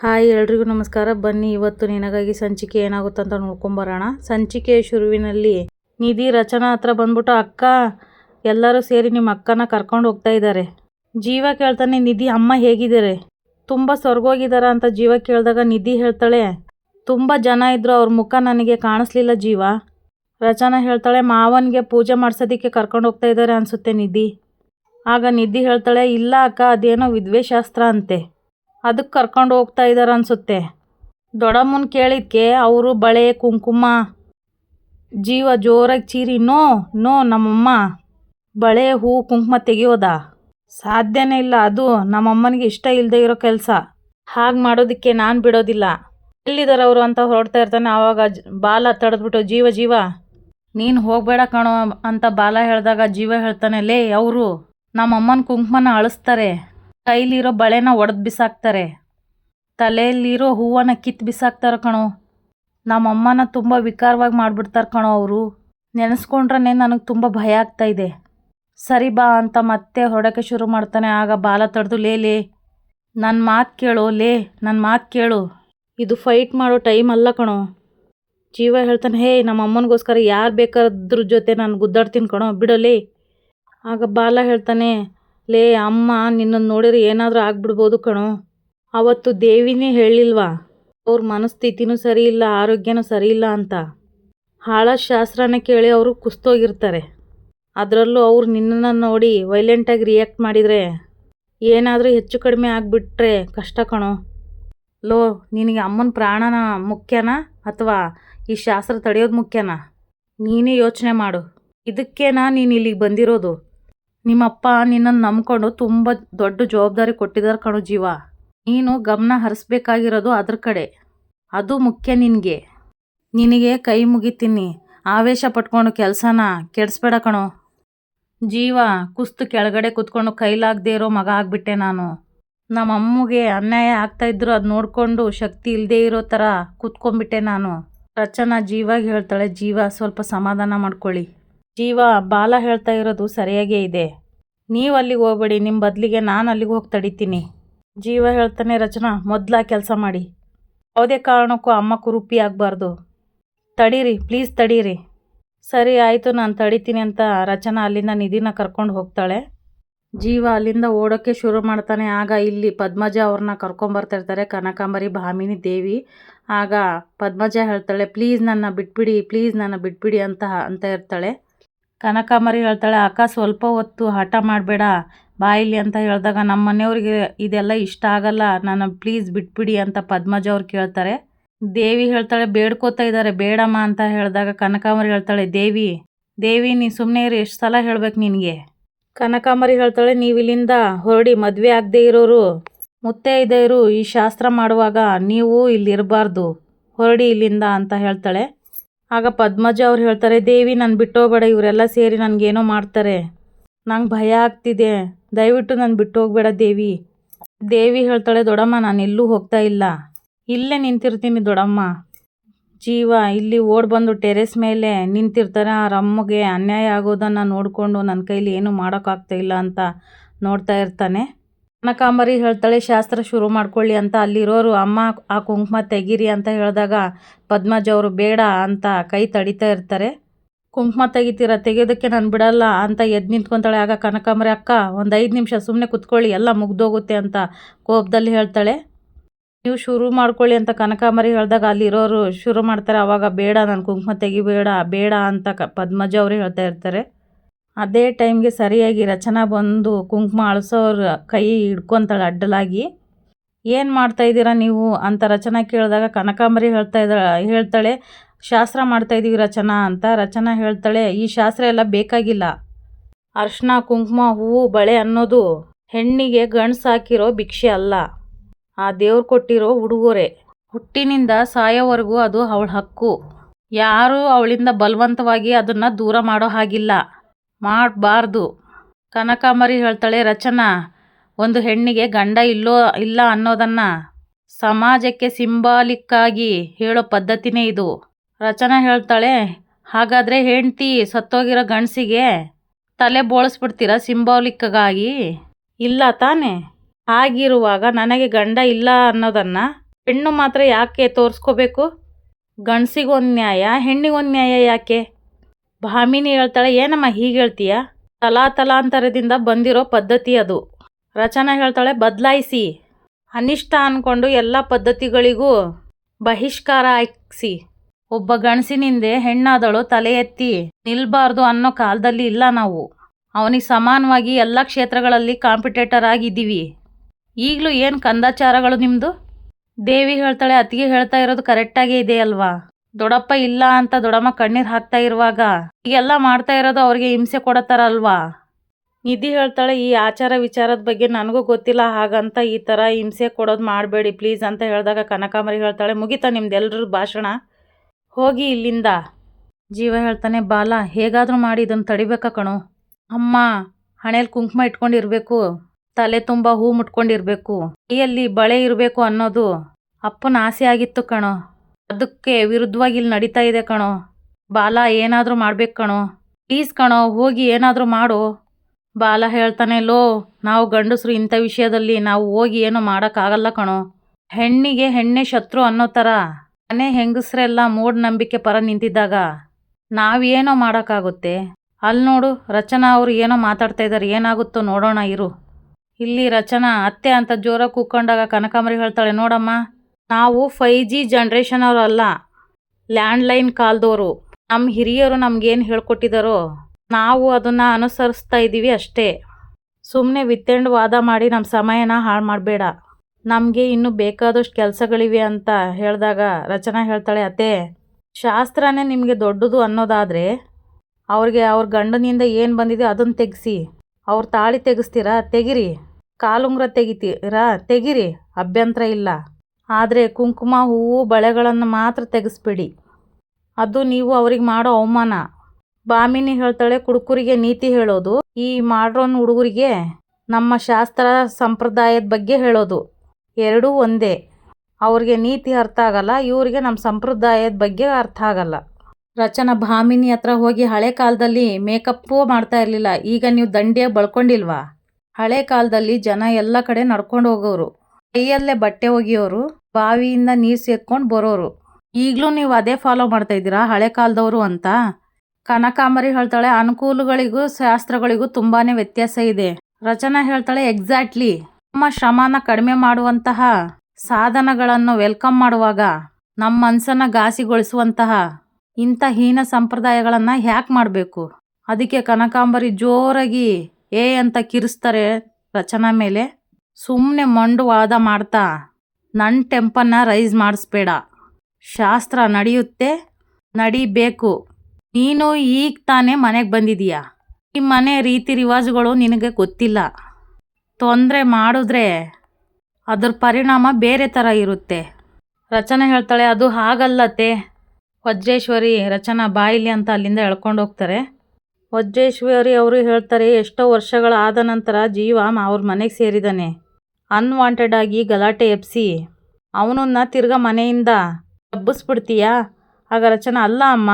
Hi, ಎಲ್ರಿಗೂ ನಮಸ್ಕಾರ. ಬನ್ನಿ, ಇವತ್ತು ನಿನಗಾಗಿ ಸಂಚಿಕೆ ಏನಾಗುತ್ತೆ ಅಂತ ನೋಡ್ಕೊಂಬರೋಣ. ಸಂಚಿಕೆ ಶುರುವಿನಲ್ಲಿ ನಿಧಿ ರಚನಾ ಹತ್ರ ಬಂದ್ಬಿಟ್ಟು ಅಕ್ಕ, ಎಲ್ಲರೂ ಸೇರಿ ನಿಮ್ಮ ಅಕ್ಕನ ಕರ್ಕೊಂಡು ಹೋಗ್ತಾ ಇದ್ದಾರೆ. ಜೀವ ಕೇಳ್ತಾನೆ, ನಿಧಿ, ಅಮ್ಮ ಹೇಗಿದ್ದಾರೆ? ತುಂಬ ಸ್ವರ್ಗೋಗಿದಾರ ಅಂತ ಜೀವ ಕೇಳಿದಾಗ ನಿಧಿ ಹೇಳ್ತಾಳೆ, ತುಂಬ ಜನ ಇದ್ರು, ಅವ್ರ ಮುಖ ನನಗೆ ಕಾಣಿಸ್ಲಿಲ್ಲ ಜೀವ. ರಚನಾ ಹೇಳ್ತಾಳೆ, ಮಾವನಿಗೆ ಪೂಜೆ ಮಾಡ್ಸೋದಕ್ಕೆ ಕರ್ಕೊಂಡು ಹೋಗ್ತಾ ಇದ್ದಾರೆ ಅನಿಸುತ್ತೆ ನಿಧಿ. ಆಗ ನಿಧಿ ಹೇಳ್ತಾಳೆ, ಇಲ್ಲ ಅಕ್ಕ, ಅದೇನೋ ವಿದ್ವೇಶಾಸ್ತ್ರ ಅಂತೆ. ಅದಕ್ಕೆ ಕರ್ಕೊಂಡು ಹೋಗ್ತಾ ಇದ್ದಾರೆ ಅನಿಸುತ್ತೆ. ದೊಡ್ಡಮ್ಮನ ಕೇಳಿದ್ಕೆ ಅವರು ಬಳೆ, ಕುಂಕುಮ, ಜೀವ ಜೋರಾಗಿ ಚೀರಿ, ನೋ ನೋ ನಮ್ಮಮ್ಮ. ಬಳೆ, ಹೂ, ಕುಂಕುಮ ತೆಗೆಯೋದಾ? ಸಾಧ್ಯನೇ ಇಲ್ಲ, ಅದು ನಮ್ಮಮ್ಮನಿಗೆ ಇಷ್ಟ ಇಲ್ಲದೆ ಇರೋ ಕೆಲಸ. ಹಾಗೆ ಮಾಡೋದಕ್ಕೆ ನಾನು ಬಿಡೋದಿಲ್ಲ. ಎಲ್ಲಿದ್ದಾರೆ ಅವರು ಅಂತ ಹೊರಡ್ತಾ ಇರ್ತಾನೆ ಆವಾಗ ಬಾಲ ತಡೆದ್ಬಿಟ್ಟು, ಜೀವ ಜೀವ. ನೀನು ಹೋಗಬೇಡ ಕಣೋ ಅಂತ ಬಾಲ ಹೇಳಿದಾಗ ಜೀವ ಹೇಳ್ತಾನೆ, ಲೇ, ಅವರು, ನಮ್ಮಮ್ಮನ ಕುಂಕುಮನ ಅಳಿಸ್ತಾರೆ. ಕೈಲಿರೋ ಬಳೆನ ಒಡೆದು ಬಿಸಾಕ್ತಾರೆ. ತಲೆಯಲ್ಲಿರೋ ಹೂವನ್ನ ಕಿತ್ತು ಬಿಸಾಕ್ತಾರೆ ಕಣೋ. ನಮ್ಮಮ್ಮನ ತುಂಬ ವಿಕಾರವಾಗಿ ಮಾಡಿಬಿಡ್ತಾರೆ ಕಣೋ ಅವರು. ನೆನೆಸ್ಕೊಂಡ್ರೆ ನನಗೆ ತುಂಬ ಭಯ ಆಗ್ತಾ ಇದೆ. ಸರಿ ಬಾ ಅಂತ ಮತ್ತೆ ಹೊಡೋಕ್ಕೆ ಶುರು ಮಾಡ್ತಾನೆ. ಆಗ ಬಾಲ ತಡೆದು, ಲೇ ಲೇ ನನ್ನ ಮಾತು ಕೇಳು, ಲೇ ನನ್ನ ಮಾತು ಕೇಳು. ಇದು ಫೈಟ್ ಮಾಡೋ ಟೈಮ್ ಅಲ್ಲ ಕಣೋ. ಜೀವ ಹೇಳ್ತಾನೆ, ಹೇ ನಮ್ಮ ಅಮ್ಮನಿಗೋಸ್ಕರ ಯಾರು ಬೇಕಾದ್ರ ಜೊತೆ ನಾನು ಗುದ್ದಾಡ್ತೀನಿ ಕಣೋ, ಬಿಡಲೇ. ಆಗ ಬಾಲ ಹೇಳ್ತಾನೆ ಲೇ, ಅಮ್ಮ ನಿನ್ನನ್ನು ನೋಡಿದ್ರೆ ಏನಾದರೂ ಆಗ್ಬಿಡ್ಬೋದು ಕಣೋ. ಅವತ್ತು ದೇವಿನೇ ಹೇಳಿಲ್ವಾ? ಅವ್ರ ಮನಸ್ಥಿತಿನೂ ಸರಿ ಇಲ್ಲ ಆರೋಗ್ಯನೂ ಸರಿ ಇಲ್ಲ ಅಂತ. ಹಾಳ ಶಾಸ್ತ್ರನ ಕೇಳಿ ಅವರು ಕುಸ್ತೋಗಿರ್ತಾರೆ. ಅದರಲ್ಲೂ ಅವ್ರು ನಿನ್ನನ್ನು ನೋಡಿ ವೈಲೆಂಟಾಗಿ ರಿಯಾಕ್ಟ್ ಮಾಡಿದರೆ ಏನಾದರೂ ಹೆಚ್ಚು ಕಡಿಮೆ ಆಗಿಬಿಟ್ರೆ ಕಷ್ಟ ಕಣೋ. ಲೋ, ನಿನಗೆ ಅಮ್ಮನ ಪ್ರಾಣನ ಮುಖ್ಯನಾ ಅಥವಾ ಈ ಶಾಸ್ತ್ರ ತಡೆಯೋದು ಮುಖ್ಯನಾ? ನೀನೇ ಯೋಚನೆ ಮಾಡು. ಇದಕ್ಕೇನಾ ನೀನು ಇಲ್ಲಿಗೆ ಬಂದಿರೋದು? ನಿಮ್ಮಪ್ಪ ನಿನ್ನನ್ನು ನಂಬ್ಕೊಂಡು ತುಂಬ ದೊಡ್ಡ ಜವಾಬ್ದಾರಿ ಕೊಟ್ಟಿದ್ದಾರೆ ಕಣೋ ಜೀವ. ನೀನು ಗಮನ ಹರಿಸ್ಬೇಕಾಗಿರೋದು ಅದ್ರ ಕಡೆ. ಅದು ಮುಖ್ಯ ನಿನಗೆ. ನಿನಗೆ ಕೈ ಮುಗಿತೀನಿ. ಆವೇಶ ಪಟ್ಕೊಂಡು ಕೆಲಸನ ಕೆಡಿಸ್ಬೇಡ ಕಣೋ. ಜೀವ, ಕುಸ್ತು ಕೆಳಗಡೆ ಕುತ್ಕೊಂಡು ಕೈಲಾಗದೇ ಇರೋ ಮಗ ಆಗಿಬಿಟ್ಟೆ ನಾನು. ನಮ್ಮ ಅಮ್ಮಗೆ ಅನ್ಯಾಯ ಆಗ್ತಾ ಇದ್ರು ಅದು ನೋಡಿಕೊಂಡು ಶಕ್ತಿ ಇಲ್ಲದೆ ಇರೋ ಥರ ಕೂತ್ಕೊಂಡ್ಬಿಟ್ಟೆ ನಾನು. ರಚನಾ ಜೀವಾಗಿ ಹೇಳ್ತಾಳೆ, ಜೀವ, ಸ್ವಲ್ಪ ಸಮಾಧಾನ ಮಾಡ್ಕೊಳ್ಳಿ. ಜೀವ ಬಾಲ ಹೇಳ್ತಾ ಇರೋದು ಸರಿಯಾಗೇ ಇದೆ. ನೀವು ಅಲ್ಲಿಗೆ ಹೋಗ್ಬೇಡಿ ನಿಮ್ಮ ಬದಲಿಗೆ ನಾನು ಅಲ್ಲಿಗೆ ಹೋಗಿ ತಡಿತೀನಿ. ಜೀವ ಹೇಳ್ತಾನೆ, ರಚನಾ, ಮೊದಲ ಕೆಲಸ ಮಾಡಿ. ಯಾವುದೇ ಕಾರಣಕ್ಕೂ ಅಮ್ಮ ಕುರುಪಿ ಆಗಬಾರ್ದು. ತಡೀರಿ, ಪ್ಲೀಸ್ ತಡೀರಿ. ಸರಿ, ಆಯಿತು, ನಾನು ತಡಿತೀನಿ ಅಂತ ರಚನಾ ಅಲ್ಲಿಂದ ನಿಧಿನ ಕರ್ಕೊಂಡು ಹೋಗ್ತಾಳೆ. ಜೀವ ಅಲ್ಲಿಂದ ಓಡೋಕ್ಕೆ ಶುರು ಮಾಡ್ತಾನೆ. ಆಗ ಇಲ್ಲಿ ಪದ್ಮಜ ಅವ್ರನ್ನ ಕರ್ಕೊಂಬರ್ತಾ ಇರ್ತಾರೆ, ಕನಕಾಂಬರಿ, ಭಾಮಿನಿ, ದೇವಿ. ಆಗ ಪದ್ಮಜ ಹೇಳ್ತಾಳೆ, ಪ್ಲೀಸ್ ನನ್ನ ಬಿಟ್ಬಿಡಿ, ಪ್ಲೀಸ್ ನನ್ನ ಬಿಟ್ಬಿಡಿ ಅಂತ ಅಂತ ಇರ್ತಾಳೆ. ಕನಕಾಂಬರಿ ಹೇಳ್ತಾಳೆ, ಅಕ್ಕ, ಸ್ವಲ್ಪ ಹೊತ್ತು ಹಠ ಮಾಡಬೇಡ. ಬಾಯಿಲಿ ಅಂತ ಹೇಳಿದಾಗ ನಮ್ಮ ಮನೆಯವ್ರಿಗೆ ಇದೆಲ್ಲ ಇಷ್ಟ ಆಗಲ್ಲ. ನಾನು ಪ್ಲೀಸ್ ಬಿಟ್ಬಿಡಿ ಅಂತ ಪದ್ಮಜ ಅವ್ರು ಕೇಳ್ತಾರೆ. ದೇವಿ ಹೇಳ್ತಾಳೆ, ಬೇಡ್ಕೋತಾ ಇದ್ದಾರೆ, ಬೇಡಮ್ಮ ಅಂತ ಹೇಳಿದಾಗ ಕನಕಾಂಬರಿ ಹೇಳ್ತಾಳೆ, ದೇವಿ ದೇವಿ, ನೀ ಸುಮ್ಮನೆ ಇರೋ, ಎಷ್ಟು ಸಲ ಹೇಳ್ಬೇಕು ನಿನಗೆ? ಕನಕಾಂಬರಿ ಹೇಳ್ತಾಳೆ, ನೀವು ಇಲ್ಲಿಂದ ಹೊರಡಿ, ಮದುವೆ ಆಗದೆ ಇರೋರು ಮುತ್ತೈದೆಯರು ಈ ಶಾಸ್ತ್ರ ಮಾಡುವಾಗ ನೀವು ಇಲ್ಲಿರಬಾರ್ದು, ಹೊರಡಿ ಇಲ್ಲಿಂದ ಅಂತ ಹೇಳ್ತಾಳೆ. ಆಗ ಪದ್ಮಜ ಅವ್ರು ಹೇಳ್ತಾರೆ, ದೇವಿ, ನಾನು ಬಿಟ್ಟೋಗ್ಬೇಡ, ಇವರೆಲ್ಲ ಸೇರಿ ನನಗೇನೋ ಮಾಡ್ತಾರೆ. ನಂಗೆ ಭಯ ಆಗ್ತಿದೆ. ದಯವಿಟ್ಟು ನಾನು ಬಿಟ್ಟು ಹೋಗ್ಬೇಡ ದೇವಿ. ದೇವಿ ಹೇಳ್ತಾಳೆ, ದೊಡಮ್ಮ, ನಾನು ಎಲ್ಲೂ ಹೋಗ್ತಾ ಇಲ್ಲ. ಇಲ್ಲೇ ನಿಂತಿರ್ತೀನಿ ದೊಡಮ್ಮ. ಜೀವ, ಇಲ್ಲಿ ಓಡ್ ಬಂದು ಟೆರೆಸ್ ಮೇಲೆ ನಿಂತಿರ್ತಾರೆ. ಆ ರಮ್ಮಗೆ ಅನ್ಯಾಯ ಆಗೋದನ್ನು ನೋಡಿಕೊಂಡು ನನ್ನ ಕೈಲಿ ಏನೂ ಮಾಡೋಕ್ಕಾಗ್ತಾ ಇಲ್ಲ ಅಂತ ನೋಡ್ತಾ ಇರ್ತಾನೆ. ಕನಕಾಂಬರಿ ಹೇಳ್ತಾಳೆ, ಶಾಸ್ತ್ರ ಶುರು ಮಾಡ್ಕೊಳ್ಳಿ ಅಂತ ಅಲ್ಲಿರೋರು, ಅಮ್ಮ, ಆ ಕುಂಕುಮ ತೆಗೀರಿ ಅಂತ ಹೇಳಿದಾಗ, ಪದ್ಮಜ ಅವರು ಬೇಡ ಅಂತ ಕೈ ತಡಿತಾ ಇರ್ತಾರೆ. ಕುಂಕುಮ ತೆಗಿತೀರ, ತೆಗೆಯೋದಕ್ಕೆ ನಾನು ಬಿಡಲ್ಲ ಅಂತ ಎದ್ದು ನಿಂತ್ಕೊತಾಳೆ. ಆಗ ಕನಕಾಂಬರಿ, ಅಕ್ಕ, ಒಂದು ಐದು ನಿಮಿಷ ಸುಮ್ಮನೆ ಕುತ್ಕೊಳ್ಳಿ, ಎಲ್ಲ ಮುಗ್ದೋಗುತ್ತೆ ಅಂತ ಕೋಪದಲ್ಲಿ ಹೇಳ್ತಾಳೆ. ನೀವು ಶುರು ಮಾಡ್ಕೊಳ್ಳಿ ಅಂತ ಕನಕಾಂಬರಿ ಹೇಳಿದಾಗ, ಅಲ್ಲಿರೋರು, ಶುರು ಮಾಡ್ತಾರೆ ಆವಾಗ ಬೇಡ, ನಾನು ಕುಂಕುಮ ತೆಗಿಬೇಡ, ಬೇಡ ಅಂತ ಕ, ಪದ್ಮಜ ಅವರು ಹೇಳ್ತಾ ಇರ್ತಾರೆ. ಅದೇ ಟೈಮ್ಗೆ ಸರಿಯಾಗಿ ರಚನಾ ಬಂದು ಕುಂಕುಮ ಅಳಿಸೋರ ಕೈ ಹಿಡ್ಕೊತಾಳೆ ಅಡ್ಡಲಾಗಿ. ಏನು ಮಾಡ್ತಾ ಇದ್ದೀರಾ ನೀವು? ಅಂತ ರಚನಾ ಕೇಳಿದಾಗ ಕನಕಾಂಬರಿ ಹೇಳ್ತಾ ಇದ್ದಾಳೆ ಹೇಳ್ತಾಳೆ, ಶಾಸ್ತ್ರ ಮಾಡ್ತಾ ಇದ್ದೀವಿ ರಚನಾ ಅಂತ ರಚನಾ ಹೇಳ್ತಾಳೆ, ಈ ಶಾಸ್ತ್ರ ಎಲ್ಲ ಬೇಕಾಗಿಲ್ಲ. ಅರ್ಶಿನ, ಕುಂಕುಮ, ಹೂವು, ಬಳೆ ಅನ್ನೋದು ಹೆಣ್ಣಿಗೆ ಗಂಡ್ಸು ಹಾಕಿರೋ ಭಿಕ್ಷೆ ಅಲ್ಲ. ಆ ದೇವ್ರು ಕೊಟ್ಟಿರೋ ಉಡುಗೊರೆ. ಹುಟ್ಟಿನಿಂದ ಸಾಯೋವರೆಗೂ ಅದು ಅವಳ ಹಕ್ಕು. ಯಾರೂ ಅವಳಿಂದ ಬಲವಂತವಾಗಿ ಅದನ್ನು ದೂರ ಮಾಡೋ ಹಾಗಿಲ್ಲ. ಮಾಡಬಾರ್ದು. ಕನಕಾಂಬರಿ ಹೇಳ್ತಾಳೆ, ರಚನಾ, ಒಂದು ಹೆಣ್ಣಿಗೆ ಗಂಡ ಇಲ್ಲೋ, ಇಲ್ಲ ಅನ್ನೋದನ್ನು ಸಮಾಜಕ್ಕೆ ಸಿಂಬಾಲಿಕ್ಕಾಗಿ ಹೇಳೋ ಪದ್ಧತಿನೇ ಇದು. ರಚನಾ ಹೇಳ್ತಾಳೆ, ಹಾಗಾದರೆ ಹೆಂಡ್ತಿ ಸತ್ತೋಗಿರೋ ಗಂಡಸಿಗೆ ತಲೆ ಬೋಳಿಸ್ಬಿಡ್ತೀರಾ ಸಿಂಬಾಲಿಕ್ಕಾಗಿ? ಇಲ್ಲ ತಾನೇ. ಹಾಗಿರುವಾಗ ನನಗೆ ಗಂಡ ಇಲ್ಲ ಅನ್ನೋದನ್ನು ಹೆಣ್ಣು ಮಾತ್ರ ಯಾಕೆ ತೋರಿಸ್ಕೋಬೇಕು? ಗಂಡಸಿಗೊಂದು ನ್ಯಾಯ, ಹೆಣ್ಣಿಗೊಂದು ನ್ಯಾಯ ಯಾಕೆ? ಭಾಮಿನಿ ಹೇಳ್ತಾಳೆ, ಏನಮ್ಮ ಹೀಗೆ ಹೇಳ್ತೀಯ? ತಲಾ ತಲಾಂತರದಿಂದ ಬಂದಿರೋ ಪದ್ಧತಿ ಅದು. ರಚನಾ ಹೇಳ್ತಾಳೆ, ಬದಲಾಯಿಸಿ. ಅನಿಷ್ಟ ಅಂದ್ಕೊಂಡು ಎಲ್ಲ ಪದ್ಧತಿಗಳಿಗೂ ಬಹಿಷ್ಕಾರ ಹಾಕ್ಸಿ. ಒಬ್ಬ ಗಣಸಿನಿಂದೆ ಹೆಣ್ಣಾದಳು ತಲೆ ಎತ್ತಿ ನಿಲ್ಬಾರ್ದು ಅನ್ನೋ ಕಾಲದಲ್ಲಿ ಇಲ್ಲ ನಾವು. ಅವನಿಗೆ ಸಮಾನವಾಗಿ ಎಲ್ಲ ಕ್ಷೇತ್ರಗಳಲ್ಲಿ ಕಾಂಪಿಟೇಟರ್ ಆಗಿದ್ದೀವಿ. ಈಗಲೂ ಏನು ಕಂದಾಚಾರಗಳು ನಿಮ್ಮದು ದೇವಿ ಹೇಳ್ತಾಳೆ, ಅತ್ತಿಗೆ ಹೇಳ್ತಾ ಇರೋದು ಕರೆಕ್ಟಾಗೇ ಇದೆ ಅಲ್ವಾ ದೊಡ್ಡಪ್ಪ ಇಲ್ಲ ಅಂತ ದೊಡ್ಡಮ್ಮ ಕಣ್ಣೀರು ಹಾಕ್ತಾ ಇರುವಾಗ ಈಗೆಲ್ಲ ಮಾಡ್ತಾ ಇರೋದು ಅವ್ರಿಗೆ ಹಿಂಸೆ ಕೊಡತ್ತಾರ ಅಲ್ವಾ ನಿಧಿ ಹೇಳ್ತಾಳೆ, ಈ ಆಚಾರ ವಿಚಾರದ ಬಗ್ಗೆ ನನಗೂ ಗೊತ್ತಿಲ್ಲ, ಹಾಗಂತ ಈ ಥರ ಹಿಂಸೆ ಕೊಡೋದು ಮಾಡಬೇಡಿ ಪ್ಲೀಸ್ ಅಂತ ಹೇಳಿದಾಗ ಕನಕಾಂಬರಿ ಹೇಳ್ತಾಳೆ, ಮುಗಿತಾ ನಿಮ್ದೆಲ್ಲರ ಭಾಷಣ? ಹೋಗಿ ಇಲ್ಲಿಂದ. ಜೀವ ಹೇಳ್ತಾನೆ, ಬಾಲ, ಹೇಗಾದರೂ ಮಾಡಿ ಇದನ್ನು ತಡಿಬೇಕಾ ಕಣೋ? ಅಮ್ಮ ಹಣೆಯಲ್ಲಿ ಕುಂಕುಮ ಇಟ್ಕೊಂಡಿರಬೇಕು, ತಲೆ ತುಂಬ ಹೂ ಮುಟ್ಕೊಂಡಿರಬೇಕು, ಕೈಯಲ್ಲಿ ಬಳೆ ಇರಬೇಕು ಅನ್ನೋದು ಅಪ್ಪನ ಆಸೆ ಆಗಿತ್ತು ಕಣೋ. ಅದಕ್ಕೆ ವಿರುದ್ಧವಾಗಿ ಇಲ್ಲಿ ನಡೀತಾ ಇದೆ ಕಣೋ. ಬಾಲ ಏನಾದರೂ ಮಾಡ್ಬೇಕು ಕಣೋ. ಪ್ಲೀಸ್ ಕಣೋ, ಹೋಗಿ ಏನಾದರೂ ಮಾಡು. ಬಾಲ ಹೇಳ್ತಾನೆ, ಲೋ, ನಾವು ಗಂಡಸರು ಇಂಥ ವಿಷಯದಲ್ಲಿ ನಾವು ಹೋಗಿ ಏನು ಮಾಡೋಕ್ಕಾಗಲ್ಲ ಕಣೋ. ಹೆಣ್ಣಿಗೆ ಹೆಣ್ಣೆ ಶತ್ರು ಅನ್ನೋ ಥರ. ಮನೆ ಹೆಂಗಸ್ರೆಲ್ಲ ಮೂಢನಂಬಿಕೆ ಪರ ನಿಂತಿದ್ದಾಗ ನಾವೇನೋ ಮಾಡೋಕ್ಕಾಗುತ್ತೆ? ಅಲ್ಲಿ ನೋಡು, ರಚನಾ ಅವರು ಏನೋ ಮಾತಾಡ್ತಾ ಇದ್ದಾರೆ ಏನಾಗುತ್ತೋ ನೋಡೋಣ ಇರು. ಇಲ್ಲಿ ರಚನಾ ಅತ್ತೆ ಅಂತ ಜೋರಾಗಿ ಕೂಕೊಂಡಾಗ ಕನಕಾಂಬರಿ ಹೇಳ್ತಾಳೆ, ನೋಡಮ್ಮ. ನಾವು ಫೈ ಜಿ ಜನ್ರೇಷನ್ ಅವರು ಅಲ್ಲ ಲ್ಯಾಂಡ್ಲೈನ್ ಕಾಲದವರು ನಮ್ಮ ಹಿರಿಯರು ನಮಗೇನು ಹೇಳ್ಕೊಟ್ಟಿದ್ದಾರೋ ನಾವು ಅದನ್ನು ಅನುಸರಿಸ್ತಾ ಇದ್ದೀವಿ ಅಷ್ಟೇ. ಸುಮ್ಮನೆ ವಿತ್ತೆಂಡ್ ವಾದ ಮಾಡಿ ನಮ್ಮ ಸಮಯನ ಹಾಳು ಮಾಡಬೇಡ. ನಮಗೆ ಇನ್ನೂ ಬೇಕಾದಷ್ಟು ಕೆಲಸಗಳಿವೆ ಅಂತ ಹೇಳಿದಾಗ ರಚನಾ ಹೇಳ್ತಾಳೆ, ಅತ್ತೆ, ಶಾಸ್ತ್ರನೇ ನಿಮಗೆ ದೊಡ್ಡದು ಅನ್ನೋದಾದರೆ, ಅವ್ರಿಗೆ ಅವ್ರ ಗಂಡನಿಂದ ಏನು ಬಂದಿದೆ ಅದನ್ನು ತೆಗೆಸಿ. ಅವ್ರ ತಾಳಿ ತೆಗೆಸ್ತೀರಾ? ತೆಗಿರಿ. ಕಾಲುಂಗ್ರ ತೆಗಿತೀರಾ? ತೆಗಿರಿ. ಅಭ್ಯಂತರ ಇಲ್ಲ. ಆದರೆ ಕುಂಕುಮ ಹೂವು ಬಳೆಗಳನ್ನು ಮಾತ್ರ ತೆಗೆಸ್ಬಿಡಿ. ಅದು ನೀವು ಅವ್ರಿಗೆ ಮಾಡೋ ಅವಮಾನ. ಬಾಮಿನಿ ಹೇಳ್ತಾಳೆ, ಕುಡುಕರಿಗೆ ನೀತಿ ಹೇಳೋದು. ಈ ಮಾಡ್ರೋನ್ ಹುಡುಗರಿಗೆ ನಮ್ಮ ಶಾಸ್ತ್ರ ಸಂಪ್ರದಾಯದ ಬಗ್ಗೆ ಹೇಳೋದು. ಎರಡೂ ಒಂದೇ. ಅವ್ರಿಗೆ ನೀತಿ ಅರ್ಥ ಆಗಲ್ಲ, ಇವರಿಗೆ ನಮ್ಮ ಸಂಪ್ರದಾಯದ ಬಗ್ಗೆ ಅರ್ಥ ಆಗಲ್ಲ. ರಚನಾ ಭಾಮಿನಿ ಹತ್ರ ಹೋಗಿ ಹಳೆ ಕಾಲದಲ್ಲಿ ಮೇಕಪ್ಪು ಮಾಡ್ತಾ ಇರಲಿಲ್ಲ, ಈಗ ನೀವು ದಂಡಿಯಾಗಿ ಬಳ್ಕೊಂಡಿಲ್ವಾ? ಹಳೆ ಕಾಲದಲ್ಲಿ ಜನ ಎಲ್ಲ ಕಡೆ ನಡ್ಕೊಂಡು ಹೋಗೋರು. ಕೈಯಲ್ಲೇ ಬಟ್ಟೆ ಒಗೆಯೋರು. ಬಾವಿಯಿಂದ ನೀರು ಸೇದ್ಕೊಂಡು ಬರೋರು. ಈಗಲೂ ನೀವು ಅದೇ ಫಾಲೋ ಮಾಡ್ತಾ ಇದ್ದೀರಾ? ಹಳೆ ಕಾಲದವರು ಅಂತ? ಕನಕಾಂಬರಿ ಹೇಳ್ತಾಳೆ, ಅನುಕೂಲಗಳಿಗೂ ಶಾಸ್ತ್ರಗಳಿಗೂ ತುಂಬಾ ವ್ಯತ್ಯಾಸ ಇದೆ. ರಚನಾ ಹೇಳ್ತಾಳೆ ಎಕ್ಸಾಕ್ಟ್ಲಿ ನಮ್ಮ ಶ್ರಮನ ಕಡಿಮೆ ಮಾಡುವಂತಹ ಸಾಧನಗಳನ್ನು ವೆಲ್ಕಮ್ ಮಾಡುವಾಗ ನಮ್ಮ ಮನಸ್ಸನ್ನು ಘಾಸಿಗೊಳಿಸುವಂತಹ ಇಂಥ ಹೀನ ಸಂಪ್ರದಾಯಗಳನ್ನು ಹ್ಯಾಕ್ ಮಾಡಬೇಕು. ಅದಕ್ಕೆ ಕನಕಾಂಬರಿ ಜೋರಾಗಿ ಏ ಅಂತ ಕಿರಿಸ್ತಾರೆ ರಚನಾ ಮೇಲೆ. ಸುಮ್ಮನೆ ಮಂಡು ವಾದ ಮಾಡ್ತಾ ನನ್ನ ಟೆಂಪನ್ನ ರೈಸ್ ಮಾಡಿಸ್ಬೇಡ. ಶಾಸ್ತ್ರ ನಡೆಯುತ್ತೆ, ನಡಿಬೇಕು. ನೀನು ಈಗ ತಾನೇ ಮನೆಗೆ ಬಂದಿದೀಯ. ಈ ಮನೆ ರೀತಿ ರಿವಾಜುಗಳು ನಿನಗೆ ಗೊತ್ತಿಲ್ಲ. ತೊಂದರೆ ಮಾಡಿದ್ರೆ ಅದ್ರ ಪರಿಣಾಮ ಬೇರೆ ಥರ ಇರುತ್ತೆ. ರಚನಾ ಹೇಳ್ತಾಳೆ, ಅದು ಹಾಗಲ್ಲತ್ತೆ ವಜ್ರೇಶ್ವರಿ ರಚನಾ ಬಾಯಿಲಿ ಅಂತ ಅಲ್ಲಿಂದ ಎಳ್ಕೊಂಡು ಹೋಗ್ತಾರೆ. ವಜ್ರೇಶ್ವರಿ ಅವರು ಹೇಳ್ತಾರೆ, ಎಷ್ಟೋ ವರ್ಷಗಳಾದ ನಂತರ ಜೀವ ಅವ್ರ ಮನೆಗೆ ಸೇರಿದ್ದಾನೆ ಅನ್ವಾಂಟೆಡ್ ಆಗಿ ಗಲಾಟೆ ಎಬ್ಸಿ, ಅವನನ್ನ ತಿರ್ಗಾ ಮನೆಯಿಂದ ಹಬ್ಬಿಸ್ಬಿಡ್ತೀಯಾ ಆಗ ರಚನಾ, ಅಲ್ಲ ಅಮ್ಮ,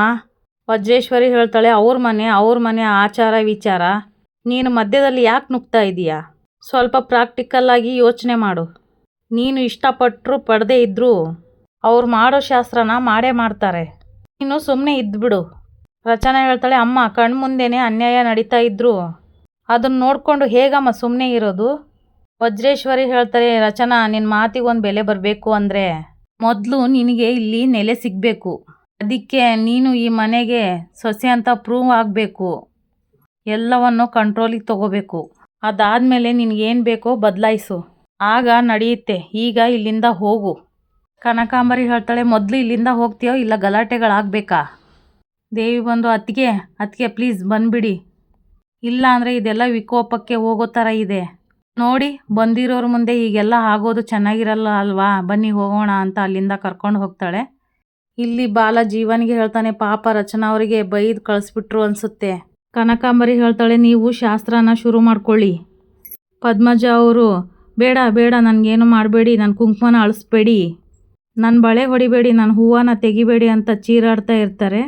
ವಜ್ರೇಶ್ವರಿ ಹೇಳ್ತಾಳೆ, ಅವ್ರ ಮನೆ ಅವ್ರ ಮನೆ ಆಚಾರ ವಿಚಾರ. ನೀನು ಮಧ್ಯದಲ್ಲಿ ಯಾಕೆ ನುಗ್ತಾ ಇದೀಯಾ? ಸ್ವಲ್ಪ ಪ್ರಾಕ್ಟಿಕಲ್ ಆಗಿ ಯೋಚನೆ ಮಾಡು. ನೀನು ಇಷ್ಟಪಟ್ಟರು ಪಡದೇ ಇದ್ದರೂ ಅವ್ರು ಮಾಡೋ ಶಾಸ್ತ್ರನ ಮಾಡೇ ಮಾಡ್ತಾರೆ. ನೀನು ಸುಮ್ಮನೆ ಇದ್ಬಿಡು. ರಚನಾ ಹೇಳ್ತಾಳೆ, ಅಮ್ಮ, ಕಣ್ಮುಂದೆನೇ ಅನ್ಯಾಯ ನಡೀತಾ ಇದ್ರು ಅದನ್ನು ನೋಡಿಕೊಂಡು ಹೇಗಮ್ಮ ಸುಮ್ಮನೆ ಇರೋದು? ವಜ್ರೇಶ್ವರಿ ಹೇಳ್ತಾರೆ, ರಚನಾ ನಿನ್ನ ಮಾತಿಗೆ ಒಂದು ಬೆಲೆ ಬರಬೇಕು ಅಂದರೆ ಮೊದಲು ನಿನಗೆ ಇಲ್ಲಿ ನೆಲೆ ಸಿಗಬೇಕು. ಅದಕ್ಕೆ ನೀನು ಈ ಮನೆಗೆ ಸೊಸೆ ಅಂತ ಪ್ರೂವ್ ಆಗಬೇಕು. ಎಲ್ಲವನ್ನು ಕಂಟ್ರೋಲಿಗೆ ತಗೋಬೇಕು. ಅದಾದಮೇಲೆ ನಿನಗೇನು ಬೇಕೋ ಬದಲಾಯಿಸು. ಆಗ ನಡೆಯುತ್ತೆ. ಈಗ ಇಲ್ಲಿಂದ ಹೋಗು. ಕನಕಾಂಬರಿ ಹೇಳ್ತಾಳೆ, ಮೊದಲು ಇಲ್ಲಿಂದ ಹೋಗ್ತೀಯೋ ಇಲ್ಲ ಗಲಾಟೆಗಳಾಗಬೇಕಾ? ದೇವಿ ಬಂದು, ಅತ್ತಿಗೆ ಅತ್ತಿಗೆ ಪ್ಲೀಸ್ ಬಂದುಬಿಡಿ. ಇಲ್ಲ ಅಂದರೆ ಇದೆಲ್ಲ ವಿಕೋಪಕ್ಕೆ ಹೋಗೋ ಥರ ಇದೆ. ನೋಡಿ, ಬಂದಿರೋರ ಮುಂದೆ ಈಗೆಲ್ಲ ಆಗೋದು ಚೆನ್ನಾಗಿರಲ್ಲ ಅಲ್ವಾ? ಬನ್ನಿ ಹೋಗೋಣ ಅಂತ ಅಲ್ಲಿಂದ ಕರ್ಕೊಂಡು ಹೋಗ್ತಾಳೆ. ಇಲ್ಲಿ ಬಾಲ ಜೀವನಿಗೆ ಹೇಳ್ತಾನೆ, ಪಾಪ ರಚನಾ ಅವರಿಗೆ ಬೈದು ಕಳಿಸ್ಬಿಟ್ರು ಅನಿಸುತ್ತೆ. ಕನಕಾಂಬರಿ ಹೇಳ್ತಾಳೆ, ನೀವು ಶಾಸ್ತ್ರನ ಶುರು ಮಾಡ್ಕೊಳ್ಳಿ. ಪದ್ಮಜ ಅವರು, ಬೇಡ ಬೇಡ, ನನಗೇನು ಮಾಡಬೇಡಿ ನನ್ನ ಕುಂಕುಮನ ಅಳಿಸ್ಬೇಡಿ. ನನ್ನ ಬಳೆ ಹೊಡಿಬೇಡಿ ನನ್ನ ಹೂವನ ತೆಗಿಬೇಡಿ ಅಂತ ಚೀರಾಡ್ತಾ ಇರ್ತಾರೆ.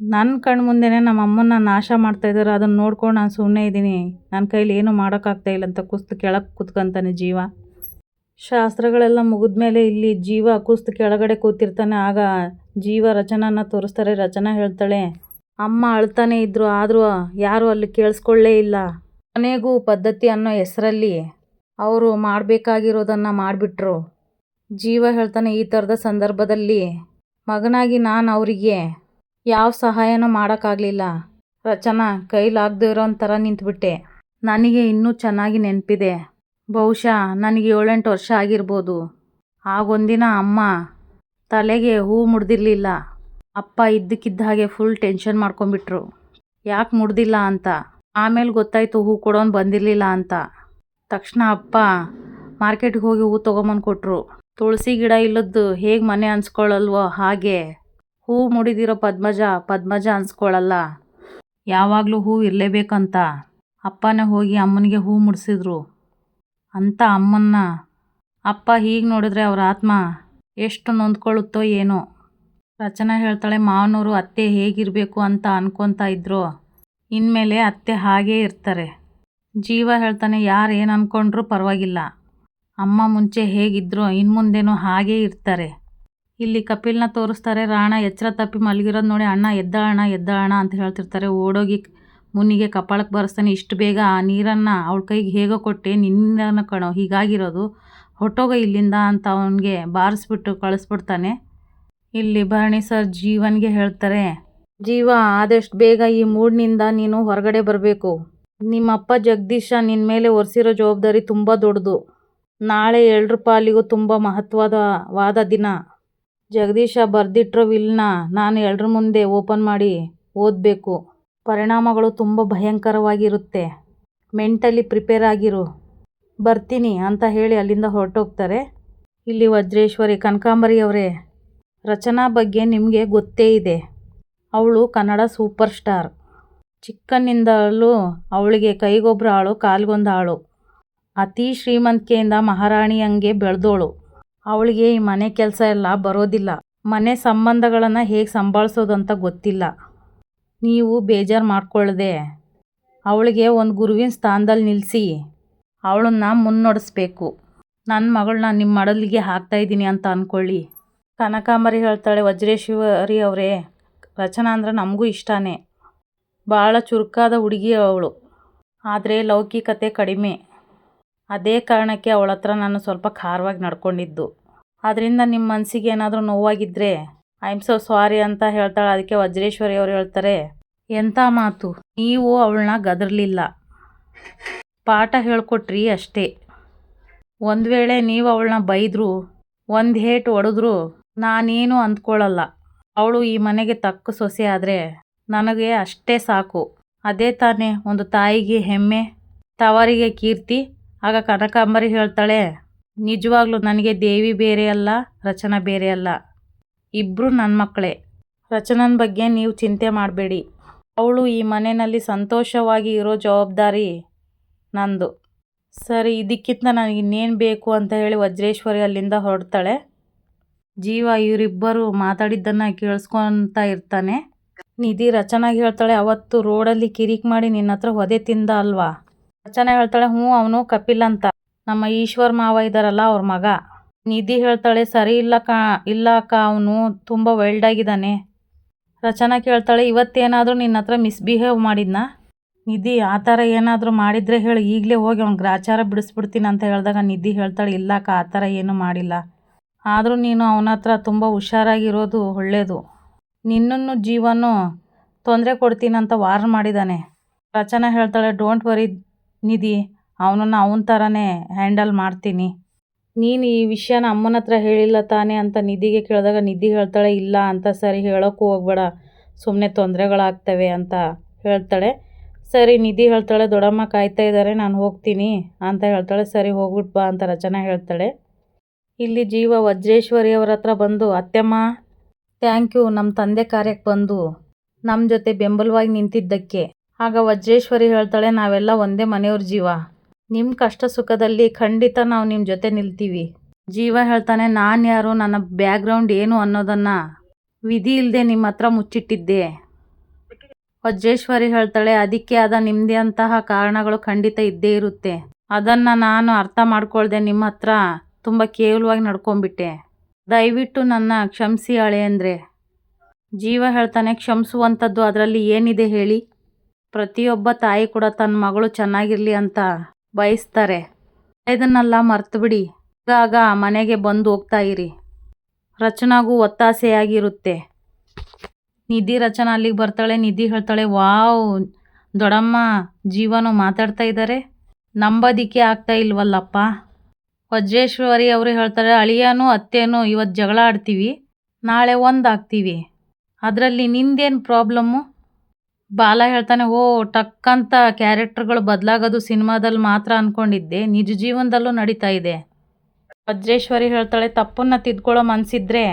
ನನ್ನ ಕಣ್ಣು ಮುಂದೆನೇ ನಮ್ಮ ಅಮ್ಮನ್ನ ನಾಶ ಮಾಡ್ತಾ ಇದ್ದಾರೆ ಅದನ್ನು ನೋಡ್ಕೊಂಡು ನಾನು ಸುಮ್ಮನೆ ಇದ್ದೀನಿ. ನನ್ನ ಕೈಲಿ ಏನೂ ಮಾಡೋಕ್ಕಾಗ್ತಾ ಇಲ್ಲ ಅಂತ ಕುಸ್ತು ಕೆಳಗೆ ಕುತ್ಕಂತಾನೆ ಜೀವ. ಶಾಸ್ತ್ರಗಳೆಲ್ಲ ಮುಗಿದ್ಮೇಲೆ ಇಲ್ಲಿ ಜೀವ ಕುಸ್ತು ಕೆಳಗಡೆ ಕೂತಿರ್ತಾನೆ. ಆಗ ಜೀವ ರಚನಾನ ತೋರಿಸ್ತಾರೆ, ರಚನಾ ಹೇಳ್ತಾಳೆ. ಅಮ್ಮ ಅಳ್ತಾನೆ ಇದ್ರು, ಆದರೂ ಯಾರು ಅಲ್ಲಿ ಕೇಳಿಸ್ಕೊಳ್ಳೇ ಇಲ್ಲ. ಕೊನೆಗೂ ಪದ್ಧತಿ ಅನ್ನೋ ಹೆಸರಲ್ಲಿ ಅವರು ಮಾಡಬೇಕಾಗಿರೋದನ್ನು ಮಾಡಿಬಿಟ್ರು. ಜೀವ ಹೇಳ್ತಾನೆ, ಈ ಥರದ ಸಂದರ್ಭದಲ್ಲಿ ಮಗನಾಗಿ ನಾನು ಅವರಿಗೆ ಯಾವ ಸಹಾಯನೂ ಮಾಡೋಕ್ಕಾಗಲಿಲ್ಲ. ರಚನಾ, ಕೈಲಾಗದೇ ಇರೋ ಥರ ನಿಂತುಬಿಟ್ಟೆ. ನನಗೆ ಇನ್ನೂ ಚೆನ್ನಾಗಿ ನೆನಪಿದೆ. ಬಹುಶಃ ನನಗೆ ಏಳೆಂಟು ವರ್ಷ ಆಗಿರ್ಬೋದು. ಆಗೊಂದಿನ ಅಮ್ಮ ತಲೆಗೆ ಹೂ ಮುಡ್ದಿರಲಿಲ್ಲ. ಅಪ್ಪ ಇದ್ದಕ್ಕಿದ್ದ ಹಾಗೆ ಫುಲ್ ಟೆನ್ಷನ್ ಮಾಡ್ಕೊಂಬಿಟ್ರು ಯಾಕೆ ಮುಡ್ದಿಲ್ಲ ಅಂತ? ಆಮೇಲೆ ಗೊತ್ತಾಯಿತು ಹೂ ಕೊಡೋನು ಬಂದಿರಲಿಲ್ಲ ಅಂತ. ತಕ್ಷಣ ಅಪ್ಪ ಮಾರ್ಕೆಟ್ಗೆ ಹೋಗಿ ಹೂ ತೊಗೊಂಬಂದು ಕೊಟ್ಟರು ತುಳಸಿ ಗಿಡ ಇಲ್ಲದ್ದು ಹೇಗೆ ಮನೆ ಅನ್ಸ್ಕೊಳ್ಳಲ್ವೋ ಹಾಗೆ. ಹೂ ಮುಡಿದಿರೋ ಪದ್ಮಜ ಪದ್ಮಜ ಅನ್ಸ್ಕೊಳ್ಳಲ್ಲ ಯಾವಾಗಲೂ ಹೂ ಇರಲೇಬೇಕಂತ. ಅಪ್ಪನೇ ಹೋಗಿ ಅಮ್ಮನಿಗೆ ಹೂ ಮುಡಿಸಿದ್ರು. ಅಂತ ಅಮ್ಮನ್ನ. ಅಪ್ಪ ಹೀಗೆ ನೋಡಿದ್ರೆ ಅವ್ರ ಆತ್ಮ ಎಷ್ಟು ನೊಂದ್ಕೊಳ್ಳುತ್ತೋ ಏನೋ. ರಚನಾ ಹೇಳ್ತಾಳೆ ಮಾವನವರು ಅತ್ತೆ ಹೇಗಿರಬೇಕು ಅಂತ ಅನ್ಕೊತಾ ಇದ್ರು. ಇನ್ಮೇಲೆ ಅತ್ತೆ ಹಾಗೇ ಇರ್ತಾರೆ. ಜೀವ ಹೇಳ್ತಾನೆ, ಯಾರು ಏನು ಅಂದ್ಕೊಂಡ್ರೂ ಪರವಾಗಿಲ್ಲ. ಅಮ್ಮ ಮುಂಚೆ ಹೇಗಿದ್ರು ಇನ್ನು ಮುಂದೆನೂ ಹಾಗೇ ಇರ್ತಾರೆ. ಇಲ್ಲಿ ಕಪಿಲ್ನ ತೋರಿಸ್ತಾರೆ, ರಾಣ ಎಚ್ಚರ ತಪ್ಪಿ ಮಲಗಿರೋದು ನೋಡಿ, ಅಣ್ಣ, ಎದ್ದ ಅಣ್ಣ ಎದ್ದ ಅಣ್ಣ ಅಂತ ಹೇಳ್ತಿರ್ತಾರೆ. ಓಡೋಗಿ ಮುನಿಗೆ ಕಪಾಳಕ್ಕೆ ಬರೆಸ್ತಾನೆ, ಇಷ್ಟು ಬೇಗ ಆ ನೀರನ್ನು ಅವಳ ಕೈಗೆ ಹೇಗೋ ಕೊಟ್ಟೆ ನಿನ್ನ ಕಣೋ, ಹೀಗಾಗಿರೋದು ಹೊಟ್ಟೋಗ ಇಲ್ಲಿಂದ ಅಂತ ಅವನಿಗೆ ಬಾರಿಸ್ಬಿಟ್ಟು ಕಳಿಸ್ಬಿಡ್ತಾನೆ. ಇಲ್ಲಿ ಭರಣಿ ಸರ್ ಜೀವನ್ಗೆ ಹೇಳ್ತಾರೆ, ಜೀವ, ಆದಷ್ಟು ಬೇಗ ಈ ಮೂಡ್ನಿಂದ ನೀನು ಹೊರಗಡೆ ಬರಬೇಕು. ನಿಮ್ಮಪ್ಪ ಜಗದೀಶ ನಿನ್ನ ಮೇಲೆ ಒರೆಸಿರೋ ಜವಾಬ್ದಾರಿ ತುಂಬ ದೊಡ್ಡದು. ನಾಳೆ ಎಲ್ರ ಪಾಲಿಗೂ ತುಂಬ ಮಹತ್ವದ ವಾದ ದಿನ. ಜಗದೀಶ ಬರೆದಿಟ್ಟಿರೋ ವಿಲ್ನ. ನಾನು ಎಲ್ರ ಮುಂದೆ ಓಪನ್ ಮಾಡಿ ಓದಬೇಕು. ಪರಿಣಾಮಗಳು ತುಂಬ ಭಯಂಕರವಾಗಿರುತ್ತೆ. Mentally prepare ಆಗಿರು. ಬರ್ತೀನಿ ಅಂತ ಹೇಳಿ ಅಲ್ಲಿಂದ ಹೊರಟೋಗ್ತಾರೆ. ಇಲ್ಲಿ ವಜ್ರೇಶ್ವರಿ, ಕನಕಾಂಬರಿ ಅವರೇ. ರಚನಾ ಬಗ್ಗೆ ನಿಮಗೆ ಗೊತ್ತೇ ಇದೆ. ಅವಳು ಕನ್ನಡ ಸೂಪರ್ ಸ್ಟಾರ್. ಚಿಕ್ಕನ್ನಿಂದಲೂ ಅವಳಿಗೆ ಕೈಗೊಬ್ಬರ ಆಳು, ಕಾಲ್ಗೊಂದು ಆಳು. ಅತಿ ಶ್ರೀಮಂತಿಕೆಯಿಂದ ಮಹಾರಾಣಿಯಂಗೆ ಬೆಳೆದೋಳು. ಅವಳಿಗೆ ಈ ಮನೆ ಕೆಲಸ ಎಲ್ಲ ಬರೋದಿಲ್ಲ. ಮನೆ ಸಂಬಂಧಗಳನ್ನು ಹೇಗೆ ಸಂಭಾಳಿಸೋದು ಅಂತ ಗೊತ್ತಿಲ್ಲ. ನೀವು ಬೇಜಾರು ಮಾಡಿಕೊಳ್ಳದೆ ಅವಳಿಗೆ ಒಂದು ಗುರುವಿನ ಸ್ಥಾನದಲ್ಲಿ ನಿಲ್ಲಿಸಿ ಅವಳನ್ನ ಮುನ್ನಡೆಸ್ಬೇಕು. ನನ್ನ ಮಗಳನ್ನ ನಿಮ್ಮ ಮಡಲಿಗೆ ಹಾಕ್ತಾಯಿದ್ದೀನಿ ಅಂತ ಅಂದ್ಕೊಳ್ಳಿ ಕನಕಾಂಬರಿ ಹೇಳ್ತಾಳೆ ವಜ್ರೇಶ್ವರಿ ಅವರೇ. ರಚನಾ ಅಂದ್ರೆ ನಮಗೂ ಇಷ್ಟನೇ. ಭಾಳ ಚುರುಕಾದ ಹುಡುಗಿ ಅವಳು. ಆದರೆ ಲೌಕಿಕತೆ ಕಡಿಮೆ. ಅದೇ ಕಾರಣಕ್ಕೆ ಅವಳ ಹತ್ರ ನಾನು ಸ್ವಲ್ಪ ಖಾರವಾಗಿ ನಡ್ಕೊಂಡಿದ್ದು. ಅದರಿಂದ ನಿಮ್ಮ ಮನಸ್ಸಿಗೆ ಏನಾದರೂ ನೋವಾಗಿದ್ದರೆ ಐ ಆಮ್ ಸೊ ಸಾರಿ ಅಂತ ಹೇಳ್ತಾಳೆ. ಅದಕ್ಕೆ ವಜ್ರೇಶ್ವರಿ ಅವರು ಹೇಳ್ತಾರೆ ಎಂಥ ಮಾತು? ನೀವು ಅವಳನ್ನ ಗದರಲಿಲ್ಲ. ಪಾಠ ಹೇಳ್ಕೊಟ್ರಿ ಅಷ್ಟೇ. ಒಂದು ವೇಳೆ ನೀವು ಅವಳನ್ನ ಬೈದರು, ಒಂದು ಹೇಟು ಹೊಡೆದ್ರು ನಾನೇನು ಅಂದ್ಕೊಳ್ಳಲ್ಲ ಅವಳು ಈ ಮನೆಗೆ ತಕ್ಕ ಸೊಸೆ ಆದರೆ ನನಗೆ ಅಷ್ಟೇ ಸಾಕು. ಅದೇ ತಾನೇ, ಒಂದು ತಾಯಿಗೆ ಹೆಮ್ಮೆ, ತವರಿಗೆ ಕೀರ್ತಿ. ಆಗ ಕನಕಾಂಬರಿ ಹೇಳ್ತಾಳೆ ನಿಜವಾಗ್ಲೂ ನನಗೆ ದೇವಿ ಬೇರೆ ಅಲ್ಲ, ರಚನಾ ಬೇರೆ ಅಲ್ಲ. ಇಬ್ಬರು ನನ್ನ ಮಕ್ಕಳೇ. ರಚನನ ಬಗ್ಗೆ ನೀವು ಚಿಂತೆ ಮಾಡಬೇಡಿ. ಅವಳು ಈ ಮನೆಯಲ್ಲಿ ಸಂತೋಷವಾಗಿ ಇರೋ ಜವಾಬ್ದಾರಿ ನಂದು. ಸರಿ, ಇದಕ್ಕಿಂತ ನನಗೆ ಇನ್ನೇನು ಬೇಕು ಅಂತ ಹೇಳಿ ವಜ್ರೇಶ್ವರಿ ಅಲ್ಲಿಂದ ಹೊರಡ್ತಾಳೆ. ಜೀವ, ಇವರಿಬ್ಬರು ಮಾತಾಡಿದ್ದನ್ನು ಕೇಳಿಸ್ಕೊತಾ ಇರ್ತಾನೆ. ನಿಧಿ ರಚನಾಗಿ ಹೇಳ್ತಾಳೆ, ಅವತ್ತು ರೋಡಲ್ಲಿ ಕಿರಿಕ್ ಮಾಡಿ ನಿನ್ನ ಹತ್ರ ಒದೆ ತಿಂದ ಅಲ್ವಾ? ರಚನಾ ಹೇಳ್ತಾಳೆ, ಹ್ಞೂ, ಅವನು ಕಪಿಲ್ ಅಂತ. ನಮ್ಮ ಈಶ್ವರ್ ಮಾವ ಇದ್ದಾರಲ್ಲ ಅವ್ರ ಮಗ. ನಿಧಿ ಹೇಳ್ತಾಳೆ, ಸರಿ ಇಲ್ಲ ಕಾ, ಇಲ್ಲ ಅಕ್ಕ, ಅವನು ತುಂಬ ವೈಲ್ಡ್ ಆಗಿದ್ದಾನೆ ರಚನಾ ಕೇಳ್ತಾಳೆ, ಇವತ್ತೇನಾದರೂ ನಿನ್ನ ಹತ್ರ ಮಿಸ್ಬಿಹೇವ್ ಮಾಡಿದ್ನಾ? ನಿಧಿ, ಆ ಥರ ಏನಾದರೂ ಮಾಡಿದರೆ ಹೇಳಿ, ಈಗಲೇ ಹೋಗಿ ಅವ್ನು ಗ್ರಾಚಾರ ಬಿಡಿಸ್ಬಿಡ್ತೀನಿ ಅಂತ ಹೇಳಿದಾಗ ನಿಧಿ ಹೇಳ್ತಾಳೆ, ಇಲ್ಲ ಅಕ್ಕ, ಆ ಥರ ಏನೂ ಮಾಡಿಲ್ಲ. ಆದರೂ ನೀನು ಅವನ ಹತ್ರ ತುಂಬ ಹುಷಾರಾಗಿರೋದು ಒಳ್ಳೆಯದು ನಿನ್ನನ್ನು ಜೀವನು ತೊಂದರೆ ಕೊಡ್ತೀನಂತ ವಾರ್ನ್ ಮಾಡಿದ್ದಾನೆ ರಚನಾ ಹೇಳ್ತಾಳೆ ಡೋಂಟ್ ವರಿ ನಿಧಿ ಅವನನ್ನು ಅವನ ಥರನೇ ಹ್ಯಾಂಡಲ್ ಮಾಡ್ತೀನಿ. ನೀನು ಈ ವಿಷಯನ ಅಮ್ಮನ ಹತ್ರ ಹೇಳಿಲ್ಲ ತಾನೇ ಅಂತ ನಿಧಿಗೆ ಕೇಳಿದಾಗ ನಿಧಿ ಹೇಳ್ತಾಳೆ, ಇಲ್ಲ ಅಂತ ಸರಿ ಹೇಳೋಕ್ಕೂ ಹೋಗ್ಬೇಡ ಸುಮ್ಮನೆ ತೊಂದರೆಗಳಾಗ್ತವೆ ಅಂತ ಹೇಳ್ತಾಳೆ. ಸರಿ, ನಿಧಿ ಹೇಳ್ತಾಳೆ, ದೊಡ್ಡಮ್ಮ ಕಾಯ್ತಾ ಇದ್ದಾರೆ ನಾನು ಹೋಗ್ತೀನಿ ಅಂತ ಹೇಳ್ತಾಳೆ. ಸರಿ ಹೋಗ್ಬಿಟ್ಟು ಬಾ ಅಂತ ರಚನಾ ಹೇಳ್ತಾಳೆ. ಇಲ್ಲಿ ಜೀವ ವಜ್ರೇಶ್ವರಿ ಅವ್ರ ಹತ್ರ ಬಂದು, ಅತ್ತೆಮ್ಮ ಥ್ಯಾಂಕ್ ಯು ನಮ್ಮ ತಂದೆ ಕಾರ್ಯಕ್ಕೆ ಬಂದು ನಮ್ಮ ಜೊತೆ ಬೆಂಬಲವಾಗಿ ನಿಂತಿದ್ದಕ್ಕೆ. ಆಗ ವಜ್ರೇಶ್ವರಿ ಹೇಳ್ತಾಳೆ, ನಾವೆಲ್ಲ ಒಂದೇ ಮನೆಯವ್ರ ಜೀವ. ನಿಮ್ಮ ಕಷ್ಟ ಸುಖದಲ್ಲಿ ಖಂಡಿತ ನಾವು ನಿಮ್ಮ ಜೊತೆ ನಿಲ್ತೀವಿ. ಜೀವ ಹೇಳ್ತಾನೆ, ನಾನು ಯಾರು ನನ್ನ ಬ್ಯಾಕ್ಗ್ರೌಂಡ್ ಏನು ಅನ್ನೋದನ್ನು ವಿಧಿ ಇಲ್ಲದೆ ನಿಮ್ಮ ಹತ್ರ ಮುಚ್ಚಿಟ್ಟಿದ್ದೆ. ವಜ್ರೇಶ್ವರಿ ಹೇಳ್ತಾಳೆ, ಅದಕ್ಕೆ ಆದ ನಿಮ್ಮದೇ ಅಂತಹ ಕಾರಣಗಳು ಖಂಡಿತ ಇದ್ದೇ ಇರುತ್ತೆ. ಅದನ್ನು ನಾನು ಅರ್ಥ ಮಾಡ್ಕೊಳ್ದೆ ನಿಮ್ಮ ಹತ್ರ ತುಂಬ ಕೇವಲವಾಗಿ ನಡ್ಕೊಂಬಿಟ್ಟೆ ದಯವಿಟ್ಟು ನನ್ನ ಕ್ಷಮಿಸಿ ಹಳೆ ಅಂದರೆ. ಜೀವ ಹೇಳ್ತಾನೆ, ಕ್ಷಮಿಸುವಂಥದ್ದು ಅದರಲ್ಲಿ ಏನಿದೆ ಹೇಳಿ. ಪ್ರತಿಯೊಬ್ಬ ತಾಯಿ ಕೂಡ ತನ್ನ ಮಗಳು ಚೆನ್ನಾಗಿರಲಿ ಅಂತ. ಬಯಸ್ತಾರೆ. ಇದನ್ನೆಲ್ಲ ಮರ್ತು ಬಿಡಿ ಆಗಾಗ ಮನೆಗೆ ಬಂದು ಹೋಗ್ತಾ ಇರಿ. ರಚನಾಗೂ ಒತ್ತಾಸೆಯಾಗಿರುತ್ತೆ. ನಿಧಿ ರಚನಾ ಅಲ್ಲಿಗೆ ಬರ್ತಾಳೆ, ನಿಧಿ ಹೇಳ್ತಾಳೆ, ವಾವ್ ದೊಡಮ್ಮ ಜೀವನು ಮಾತಾಡ್ತಾ ಇದ್ದಾರೆ. ನಂಬೋದಿಕ್ಕೆ ಆಗ್ತಾ ಇಲ್ವಲ್ಲಪ್ಪ? ವಜ್ರೇಶ್ವರಿ ಅವರು ಹೇಳ್ತಾರೆ, ಅಳಿಯನು, ಅತ್ತೇನು ಇವತ್ತು ಜಗಳ ಆಡ್ತೀವಿ. ನಾಳೆ ಒಂದಾಗ್ತೀವಿ. ಅದರಲ್ಲಿ ನಿಂದೇನು ಪ್ರಾಬ್ಲಮ್ಮು ಬಾಲ ಹೇಳ್ತಾನೆ, ಓ ಟಕ್ಕಂತ ಕ್ಯಾರೆಕ್ಟರ್ಗಳು ಬದಲಾಗೋದು ಸಿನಿಮಾದಲ್ಲಿ ಮಾತ್ರ ಅಂದ್ಕೊಂಡಿದ್ದೆ ನಿಜ ಜೀವನದಲ್ಲೂ ನಡೀತಾ ಇದೆ. ವಜ್ರೇಶ್ವರಿ ಹೇಳ್ತಾಳೆ, ತಪ್ಪನ್ನ ತಿದ್ಕೊಳ್ಳೋ ಮನಸ್ಸಿದ್ರೆ